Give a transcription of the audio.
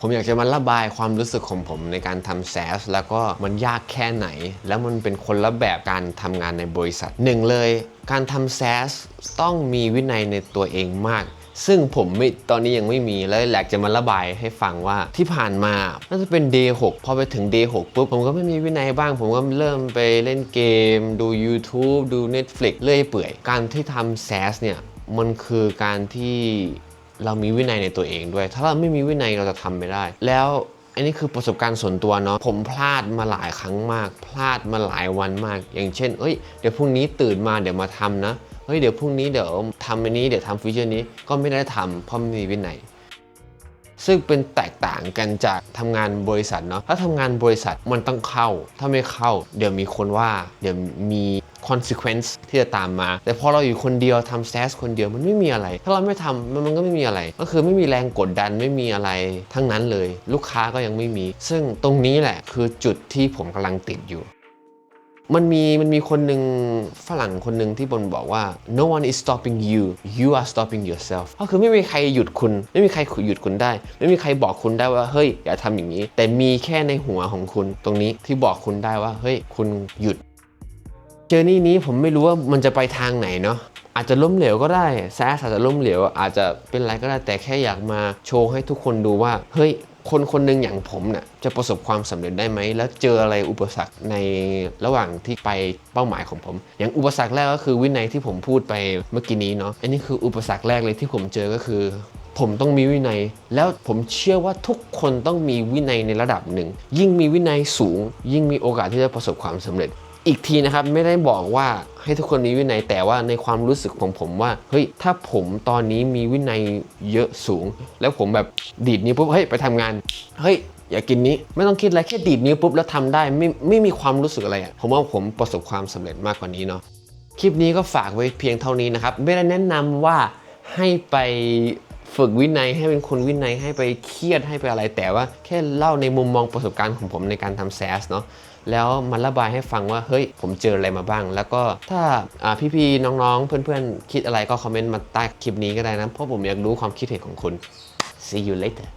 ผมอยากจะมาระบายความรู้สึกของผมในการทำแซสแล้วก็มันยากแค่ไหน แล้วมันเป็นคนละแบบการทำงานในบริษัทหนึ่งเลย การทำแซสต้องมีวินัยในตัวเองมากซึ่งผมไม่ตอนนี้ยังไม่มีแล้วอยากจะมาระบายให้ฟังว่าที่ผ่านมาน่าจะเป็น day 6พอไปถึง day 6ปุ๊บผมก็ไม่มีวินัยบ้าง ผมก็เริ่มไปเล่นเกม ดู YouTube ดู Netflix เลื่อยเปื่อย การที่ทำแซสเนี่ย มันคือการที่ เรามีวินัยในตัวเองด้วย ถ้าเราไม่มีวินัยเราจะทำไม่ได้ แล้วอันนี้คือประสบการณ์ส่วนตัวเนาะผมพลาดมาหลายครั้งมาก พลาดมาหลายวันมาก อย่างเช่น เอ้ยเดี๋ยวพรุ่งนี้ตื่นมาเดี๋ยวมาทำนะเฮ้ยเดี๋ยวพรุ่งนี้เดี๋ยวทำอันนี้เดี๋ยวทำฟีเจอร์นี้ก็ไม่ได้ทำเพราะไม่มีวินัยซึ่งเป็นแตกต่างกันจากทำงานบริษัทเนาะถ้าทำงานบริษัทมันต้องเข้า ถ้าไม่เข้า เดี๋ยวมีคนว่า เดี๋ยวมี consequence ที่จะตามมา แต่พอเราอยู่คนเดียวทำแซสคนเดียวมันไม่มีอะไร ถ้าเราไม่ทำมันมันก็ไม่มีอะไร ก็คือไม่มีแรงกดดันไม่มีอะไรทั้งนั้นเลย ลูกค้าก็ยังไม่มี ซึ่งตรงนี้แหละคือจุดที่ผมกำลังติดอยู่มันมีมันมีคนหนึ่งฝรั่งคนหนึ่งที่บนบอกว่า no one is stopping you you are stopping yourself ก็คือไม่มีใครหยุดคุณ ไม่มีใครหยุดคุณได้ ไม่มีใครบอกคุณได้ว่าเฮ้ยอย่าทำอย่างนี้ แต่มีแค่ในหัวของคุณตรงนี้ที่บอกคุณได้ว่าเฮ้ยคุณหยุด เจอร์นี่นี้ผมไม่รู้ว่ามันจะไปทางไหนเนาะอาจจะล้มเหลวก็ได้แซสอาจจะล้มเหลว อาจจะเป็นอะไรก็ได้แต่แค่อยากมาโชว์ให้ทุกคนดูว่า เฮ้ยคนคนหนึ่งอย่างผมเนี่ยจะประสบความสำเร็จได้ไหม แล้วเจออะไรอุปสรรคในระหว่างที่ไปเป้าหมายของผม อย่างอุปสรรคแรกก็คือวินัยที่ผมพูดไปเมื่อกี้นี้เนาะอันนี้คืออุปสรรคแรกเลยที่ผมเจอก็คือ ผมต้องมีวินัย แล้วผมเชื่อว่าทุกคนต้องมีวินัยในระดับหนึ่ง ยิ่งมีวินัยสูง ยิ่งมีโอกาสที่จะประสบความสำเร็จ อีกทีนะครับไม่ได้บอกว่าให้ทุกคนมีวินัยแต่ว่าในความรู้สึกของผมว่าเฮ้ยถ้าผมตอนนี้มีวินัยเยอะสูง แล้วผมแบบดีดนิ้วปุ๊บเฮ้ยไปทำงานเฮ้ยอย่ากินนี้ไม่ต้องคิดอะไรแค่ดีดนิ้วปุ๊บแล้วทำได้ไม่ไม่มีความรู้สึกอะไรอะผมว่าผมประสบความสำเร็จมากกว่านี้เนาะคลิปนี้ก็ฝากไว้เพียงเท่านี้นะครับ ไม่ได้แนะนำว่าให้ไป ฝึกวินัยให้เป็นคนวินัยให้ไปเครียดให้ไปอะไร แต่ว่าแค่เล่าในมุมมองประสบการณ์ของผมในการทำแซสเนาะแล้วมาระบายให้ฟังว่าเฮ้ยผมเจออะไรมาบ้าง แล้วก็ถ้าอ่พี่ๆน้องๆ เพื่อนๆ คิดอะไรก็คอมเมนต์มาใต้คลิปนี้ก็ได้นะ เพราะผมอยากรู้ความคิดเห็นของคุณ see you later